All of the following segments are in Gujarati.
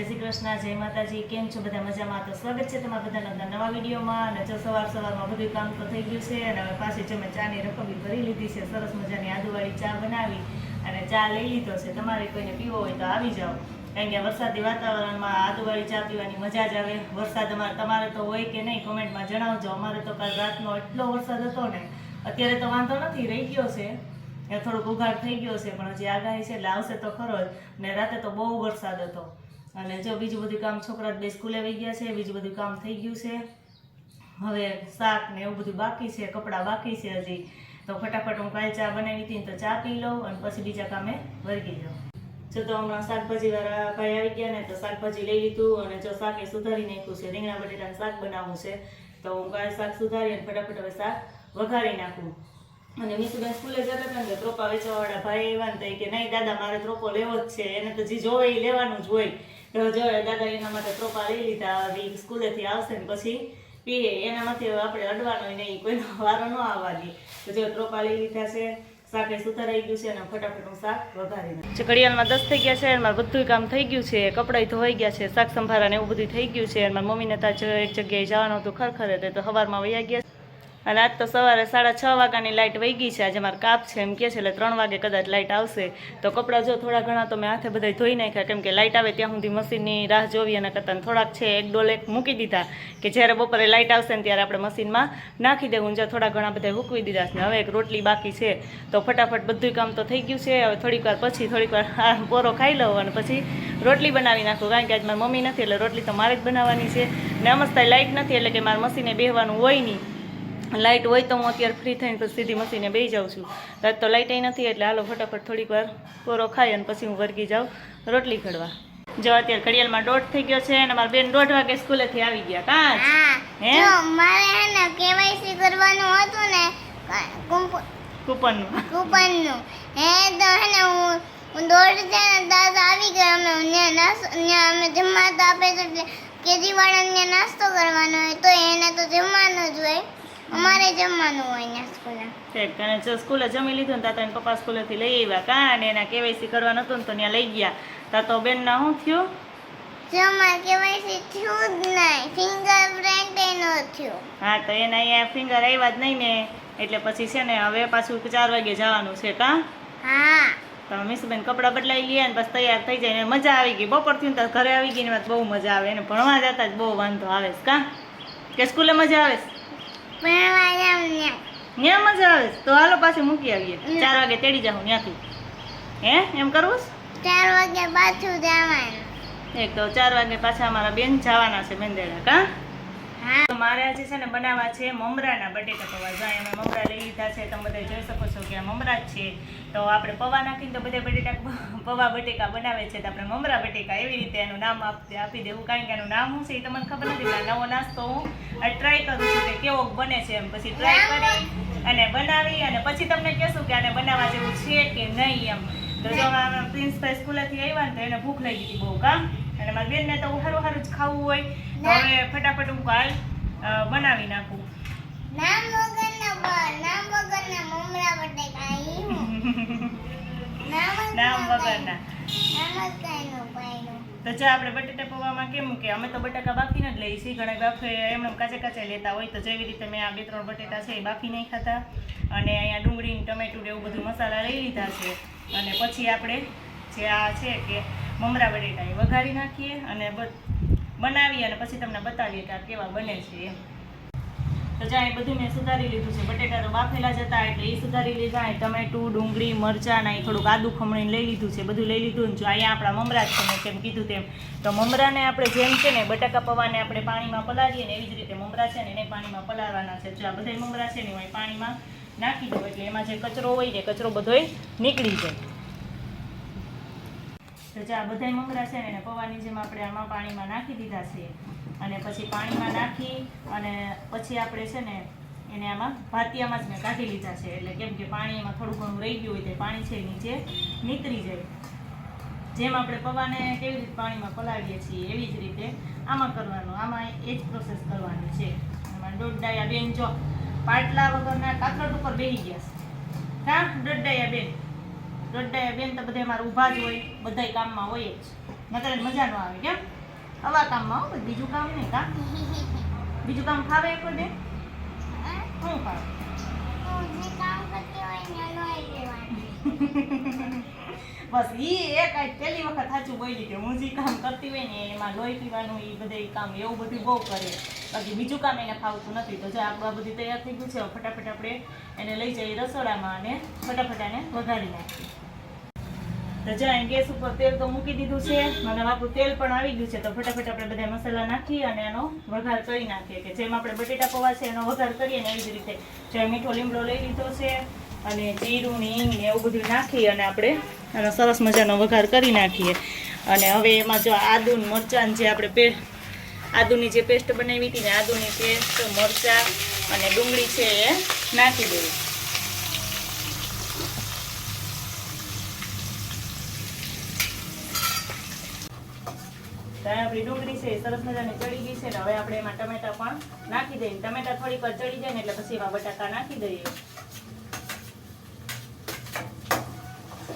જય શ્રી કૃષ્ણ, જય માતાજી, કેમ છો બધા મજામાં? તો સ્વાગત છે તમારા બધાના બધા નવા વિડીયોમાં અને જો સવાર સવારમાં બધું કામ તો થઈ ગયું છે અને હવે પાછી જો મેં ચાની રકમી ભરી લીધી છે, સરસ મજાની આદુવાળી ચા બનાવી અને ચા લઈ લીધો છે. તમારે કોઈને પીવો હોય તો આવી જાઓ. કારણ કે વરસાદી વાતાવરણમાં આદુવાળી ચા પીવાની મજા જ આવે. વરસાદ અમારે, તમારે તો હોય કે નહીં, કોમેન્ટમાં જણાવજો. અમારે તો કાલ રાતનો એટલો વરસાદ હતો ને, અત્યારે તો વાંધો નથી, રહી ગયો છે. એ થોડોક ઉઘાડ થઈ ગયો છે, પણ હજી આગાહી છે એટલે આવશે તો ખરો જ. ને રાતે તો બહુ વરસાદ હતો. અને જો બીજું બધું કામ છોકરા બે સ્કૂલે આવી ગયા છે, બીજું બધું કામ થઈ ગયું છે. હવે શાક ને એવું બધું બાકી છે, કપડાં બાકી છે હજી. તો ફટાફટ હું કાલ ચા બનાવી હતી તો ચા પી લઉં અને પછી બીજા કામે વર્ગી જાઉં. જો તો હમણાં શાકભાજી વાળા ભાઈ આવી ગયા ને તો શાકભાજી લઈ લીધું અને જો શાક એ સુધારી નાખ્યું છે, રીંગણા બટેટાનું શાક બનાવવું છે. તો હું કાલે શાક સુધારી અને ફટાફટ હવે શાક વઘારી નાખું. અને મીસુબેન સ્કૂલે જતા હતા ને ત્રોપા વેચવાવાળા ભાઈ એવા ને કે, નહીં દાદા, મારે ત્રોપો લેવો જ છે, એને તો જે જોવે એ લેવાનું જ હોય. તો જો દાદા એના માટે ત્રોપા લઈ લીધા, હવે સ્કૂલેથી આવશે ને પછી પીએ એનામાંથી હવે આપણે અડવાનો નહીં, કોઈનો વારો ન આવવા દે. તો જો ત્રોપા લઈ લીધા છે, શાકે સુધારાઈ ગયું છે અને ફટાફટ હું શાક વઘારી છે ઘડિયાળમાં દસ થઈ ગયા છે મારું બધું કામ થઈ ગયું છે કપડાં ધોવાઈ ગયા છે, શાક સંભારા ને એવું બધું થઈ ગયું છે મારી મમ્મીને ત્યાં એક જગ્યાએ જવાનું હતું ખરખરે, તો સવારમાં વયા ગયા અને આજ તો સવારે સાડા છ વાગ્યાની લાઇટ વહી ગઈ છે. આજે મારે કાપ છે એમ કે છે, એટલે ત્રણ વાગે કદાચ લાઇટ આવશે. તો કપડાં જો થોડા ઘણા તો મેં હાથે બધા ધોઈ નાખ્યા. કેમ કે લાઇટ આવે ત્યાં સુધી મશીનની રાહ જોવી અને કરતાં થોડાક છે, એક ડોલ એક મૂકી દીધા કે જ્યારે બપોરે લાઇટ આવશે ને ત્યારે આપણે મશીનમાં નાખી દેવું જો થોડા ઘણા બધા હૂકવી દીધા છે. હવે એક રોટલી બાકી છે. તો ફટાફટ બધું કામ તો થઈ ગયું છે. હવે થોડીક વાર પછી થોડીક વાર પોરો ખાઈ લઉં અને પછી રોટલી બનાવી નાખું. કારણ કે આજ મારી મમ્મી નથી, એટલે રોટલી તો મારે જ બનાવવાની છે. ને અમસ્તા લાઇટ નથી, એટલે કે મારે મશીને બેહવાનું હોય નહીં. લાઇટ હોય તો હું અત્યારે ફ્રી થઈને પછી સીધી મસીને બેસી જાઉં છું. આજ તો લાઇટ નથી એટલે હાલો ફટાફટ થોડીક વાર કોરો ખાઈ અને પછી હું વર્ગી જાઉં રોટલી ખડવા જો અત્યારે ઘડિયાળમાં દોઢ થઈ ગયો છે અને મારા બેન દોઢ વાગે સ્કૂલેથી આવી ગયા. કાં હા. હે? મારે હે ને કેવાયસી કરવાનું હતું ને કૂપન કૂપનનું. કૂપનનું. હે તો હે ને હું હું દોડતી ને દાદા આવી ગયા. અમે અમે જમવા તો આપે છે એટલે કેજી વાળાને ત્યાં નાસ્તો કરવાનો અમારે જમવાનું હોય ને સ્કૂલે. ઠીક અને જો સ્કૂલે જમી લીધું ને તાતા પપ્પા સ્કૂલેથી લઈ આવ્યા. કા? અને એના કેવાયસી કરવાનું હતું ને તો ત્યાં લઈ ગયા. તા તો બેનના શું થયું? જો અમારે કેવાયસી થયું જ નહીં. ફિંગરપ્રિન્ટ એનો થયું. હા તો એના અહીંયા ફિંગર આવ્યા જ નહીં ને. એટલે પછી છે ને હવે પાછું ચાર વાગે જવાનું છે કા? હા. તો મિસબેન કપડાં બદલાઈ ગયા ને બસ તૈયાર થઈ જાય ને. મજા આવી ગઈ. બપોર થયું ને તો ઘરે આવી ગઈ ને બહુ મજા આવે. એને ભણવા જતા જ બહુ વાંધો આવે કા? કે સ્કૂલે મજા આવે છે ભણવા જાઉં ને ત્યાં મજા આવે તો હાલો પાછી મૂકી આવીએ. ચાર વાગે તેડી જાઉં ત્યાંથી હે? એમ કરવું ચાર વાગે પાછું જવાનું. એક તો ચાર વાગે પાછા અમારા બેન જવાના છે મેંદેડા કાં હા. તો મારે આજે છે ને બનાવવા છે મમરાના બટેટા પૌવા. જો અહીંયા મમરા લઈ લીધા છે તમે બધા જોઈ શકો છો કે આ મમરા જ છે. તો આપણે પૌવા નાખીને તો બધા બટેટા પૌવા બટેકા બનાવે છે તો આપણે મમરા બટેકા એવી રીતે એનું નામ આપી આપી દેવું. કારણ કે એનું નામ શું છે એ તમને ખબર નથી નવો નાસ્તો હું ટ્રાય કરું છું કે કેવો બને છે એમ. પછી ટ્રાય કરી અને બનાવી અને પછી તમને કહેશું કે આને બનાવવા જેવું છે કે નહીં એમ. તો જો પ્રિન્સભાઈ સ્કૂલેથી આવ્યા ને તો એને ભૂખ લઈ ગઈ બહુ કામ. અને મારી બેનને તો સારું સારું જ ખાવું હોય. તો હવે ફટાફટ હું કાલ બનાવી નાખું નામ વગરના બ- નામ વગરના મમરા બટેકા ઈ હું. નામ વગરના. તો જો આપણે બટેટા પૌવામાં કેમ કે અમે તો બટાકા બાફીને જ લઈએ છીએ. ઘણા બાફે એમને કાચે કાચે લેતા હોય તો જેવી રીતે મેં આ બે ત્રણ બટેટા છે એ બાફી નહીં ખાતા અને અહીંયા ડુંગળી ટમેટું એવું બધું મસાલા લઈ લીધા છે. અને પછી આપણે જે આ છે કે મમરા બટેટા એ વઘારી નાખીએ અને બ- બનાવીએ અને પછી તમને બતાવીએ કે આ કેવા બને છે એમ. તો જ્યાં એ બધું મેં સુધારી લીધું છે. બટેટા તો બાફેલા જ હતા, એટલે એ સુધારી લીધા. એ ટમેટું, ડુંગળી, મરચાં ને થોડુંક આદુ ખમણીને લઈ લીધું છે. બધું લઈ લીધું ને જો અહીંયા આપણા મમરા છે, મેં કેમ કીધું તેમ. તો મમરાને આપણે જેમ છે ને બટાકા પૌવાને આપણે પાણીમાં પલાળીએ ને એવી જ રીતે મમરા છે ને એને પાણીમાં પલાળવાના છે. જો આ બધા મમરા છે ને હું પાણીમાં નાખી દઉં, એટલે એમાં જે કચરો હોય ને કચરો બધોય નીકળી જાય. તો જે, આ બધા મમરા છે ને એને પૌવાની જેમ આપણે આમાં પાણીમાં નાખી દીધા છે. અને પછી પાણીમાં નાખી અને પછી આપણે છે ને એને આમાં ભાતિયામાં જ મેં કાઢી લીધા છે. એટલે કેમ કે પાણી એમાં થોડું ઘણું રહી ગયું હોય તે પાણી છે નીચે નીતરી જાય. જેમ આપણે પૌવાને કેવી રીતે પાણીમાં પલાળીએ છીએ એવી જ રીતે આમાં કરવાનું, આમાં એ જ પ્રોસેસ કરવાની છે. એમાં દોઢ બેન જો પાટલા વગરના કાથરટ ઉપર બેહી ગયા છે. હા દોઢ બેન. દોઢ બેન તો બધા મારે ઊભા જ હોય, બધાય કામમાં હોય જ. નકર મજા ન આવે, કેમ? આવા કામમાં હો, બીજું કામ નહીં કામ બીજું કામ ફાવે કોઈ દે શું ફાવે. બસ ઈ એક આજ પહેલી વખત સાચું બોલી કે હું જે કામ કરતી હોય ને એમાં લોહી પીવાનું એ બધે કામ એવું બધું બહુ કરે. બાકી બીજું કામ એને ફાવતું નથી. તો જો આપણું આ બધું તૈયાર થઈ ગયું છે ફટાફટ આપણે એને લઈ જઈએ રસોડામાં અને ફટાફટ એને વઘારી નાખીએ. તો જ્યાં ગેસ ઉપર તેલ તો મૂકી દીધું છે. મને આપણું તેલ પણ આવી ગયું છે. તો ફટાફટ આપણે બધા મસાલા નાખી અને એનો વઘાર કરી નાખીએ કે જેમ આપણે બટેટા પૌવા છે એનો વઘાર કરીએ ને એવી જ રીતે. જો મીઠો લીમડો લઈ લીધો છે અને જીરું ને હિંગ ને એવું બધું નાખી અને આપણે એનો સરસ મજાનો વઘાર કરી નાખીએ. અને હવે એમાં જો આદુ મરચાં જે આપણે પે, આદુની જે પેસ્ટ બનાવી હતી ને આદુની પેસ્ટ, મરચાં અને ડુંગળી છે એ નાખી દેવી તો અહીં આપણી ડુંગળી છે સરસ મજાની ચડી ગઈ છે ને હવે આપણે એમાં ટમેટા પણ નાખી દઈએ. ટમેટા થોડીક વાર ચડી જાય ને એટલે પછી એમાં બટાકા નાખી દઈએ.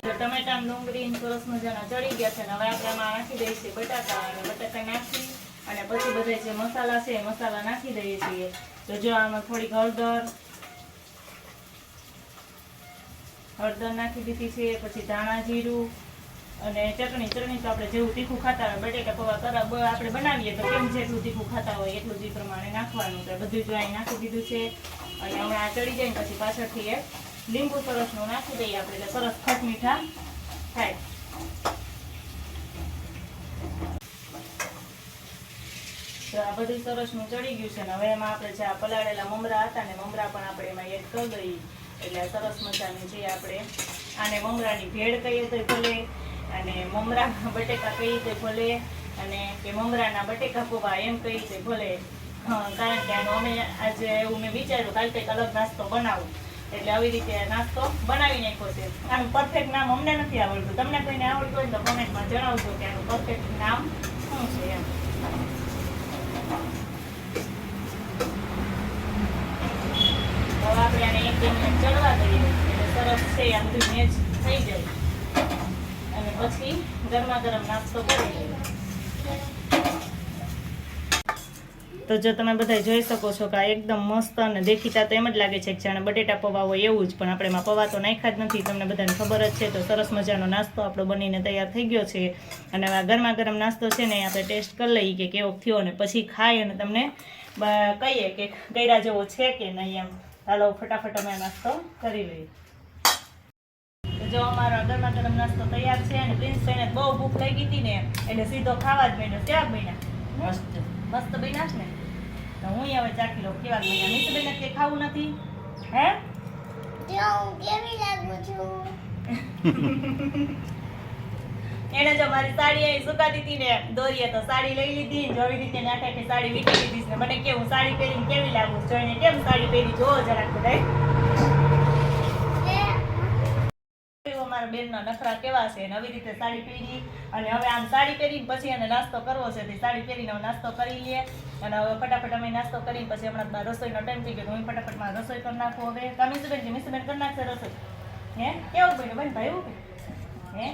ટમેટા ડુંગળી સરસ મજાના ચડી ગયા છે ને હવે આપણે આમાં નાખી દઈએ છીએ બટાકા. અને બટાકા નાખી અને પછી બધા જે મસાલા છે એ મસાલા નાખી દઈએ છીએ. તો જો આમાં થોડીક હળદર હળદર નાખી દીધી છે, પછી ધાણા જીરું અને ચટણી ચટણી તો આપણે જેવું તીખું ખાતા હોય, બટેકા, પૌવા કરા આપણે બનાવીએ તો કેમ જેટલું તીખું ખાતા હોય એટલું જ પ્રમાણે નાખવાનું તો બધું જો નાખી દીધું છે. અને હમણાં ચડી જાય પછી પાછળથી એક લીંબુ સરસનું નાખી દઈએ આપણે એટલે સરસ ખટ મીઠા થાય. આ બધું સરસનું ચડી ગયું છે ને હવે એમાં આપણે જે આ પલાળેલા મમરા હતા ને મમરા પણ આપણે એમાં એડ કરી દઈએ. એટલે સરસ મજાની જે આપણે આને મમરાની ભેળ કહીએ તો ભલે અને મમરા બટેકા કઈ રીતે ભલે અને કે મમરાના બટેકા પૌવા એમ કઈ રીતે ભલે. કારણ કે અમે આજે એવું મેં વિચાર્યું, કાલે કંઈક અલગ નાસ્તો બનાવું. એટલે આવી રીતે નાસ્તો બનાવી નાખ્યો છે. આનું પરફેક્ટ નામ અમને નથી આવડતું. તમને કોઈને આવડતું હોય તો કોમેન્ટમાં જણાવજો કે આનું પરફેક્ટ નામ શું છે એમ. હવે આપણે આને એક ચડવા દઈએ. એટલે સરસ છે આ બધું મેચ થઈ જાય. પછી ગરમા ગરમ નાસ્તો કરી તો જો તમે બધા જોઈ શકો છો કે આ એકદમ મસ્ત અને દેખીતા તો એમ જ લાગે છે કે જાણે બટેટા પૌવા હોય એવું જ, પણ આપણે એમાં પૌવા તો નાખ્યા જ નથી. તમને બધાને ખબર જ છે તો સરસ મજાનો નાસ્તો આપણો બનીને તૈયાર થઈ ગયો છે. અને આ ગરમા ગરમ નાસ્તો છે ને આપણે ટેસ્ટ કરી લઈએ કે કેવો થયો અને પછી ખાઈ અને તમને કહીએ કે કર્યા જેવો છે કે નહીં એમ. ચાલો ફટાફટ અમે નાસ્તો કરી લઈએ. જો અમારો આ ગરમા ગરમ નાસ્તો તૈયાર છે અને પ્રિન્સભાઈને બહુ ભૂખ લાગી હતી ને એટલે સીધો ખાવા જ બેઠો ક્યાં બન્યા? મસ્ત. મસ્ત બન્યા છે ને? તો હું હવે ચાખી લઉં કેવા બન્યા? મિસબેન કે ખાવું નથી? હે? કેવી લાગુ છું એને જો મારી સાડી અહીં સુકાતી હતી ને દોરીએ તો સાડી લઈ લીધી જોવી રીતે નાખે સાડી વીટી લીધી ને મને કેવું સાડી પહેરીને કેવી લાગુ? જોઈને કેમ સાડી પહેરી? જોવો જરાક બધાય એવો મારા બેનના નખરા કેવા છે? ને આવી રીતે સાડી પહેરી અને હવે આમ સાડી પહેરીને પછી એને નાસ્તો કરવો છે. સાડી પહેરીને નાસ્તો કરી લઈએ અને હવે ફટાફટ અમે નાસ્તો કરીને પછી હમણાં રસોઈનો ટાઈમ થઈ ગયો હું ફટાફટ મારે રસોઈ કરી નાખું હવે. તમે મિસબેન મિસબેન કરી નાખશે રસોઈ. હે? કેવું બન્યું બેન, ભાઈ હે?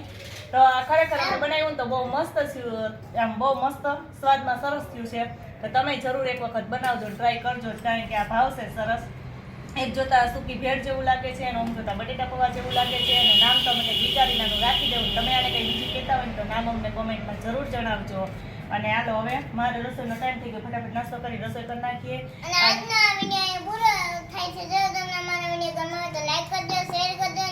તો આ ખરેખર આપણે બનાવ્યું તો બહુ મસ્ત થયું. આમ બહુ મસ્ત સ્વાદમાં સરસ થયું છે. તો તમે જરૂર એક વખત બનાવજો ટ્રાય કરજો, કારણ કે આ ભાવશે સરસ. એક જોતા સૂકી ભેળ જેવું લાગે છે અને આમ જોતા બટેટા પૌવા જેવું લાગે છે અને નામ તો અમે મને વિચારીનાનું રાખી દેવું. તમે આને કંઈ બીજું કહેતા હોય ને તો નામ અમને કોમેન્ટમાં જરૂર જણાવજો. અને હાલો હવે મારે રસોઈનો ટાઈમ થઈ ગયો. ફટાફટ નાસ્તો કરી, રસોઈ કરી નાખીએ. અને આજના વિડિયો પૂરો થાય છે. જો તમને અમારો વિડિયો ગમ્યો હોય તો લાઈક કરજો શેર કરજો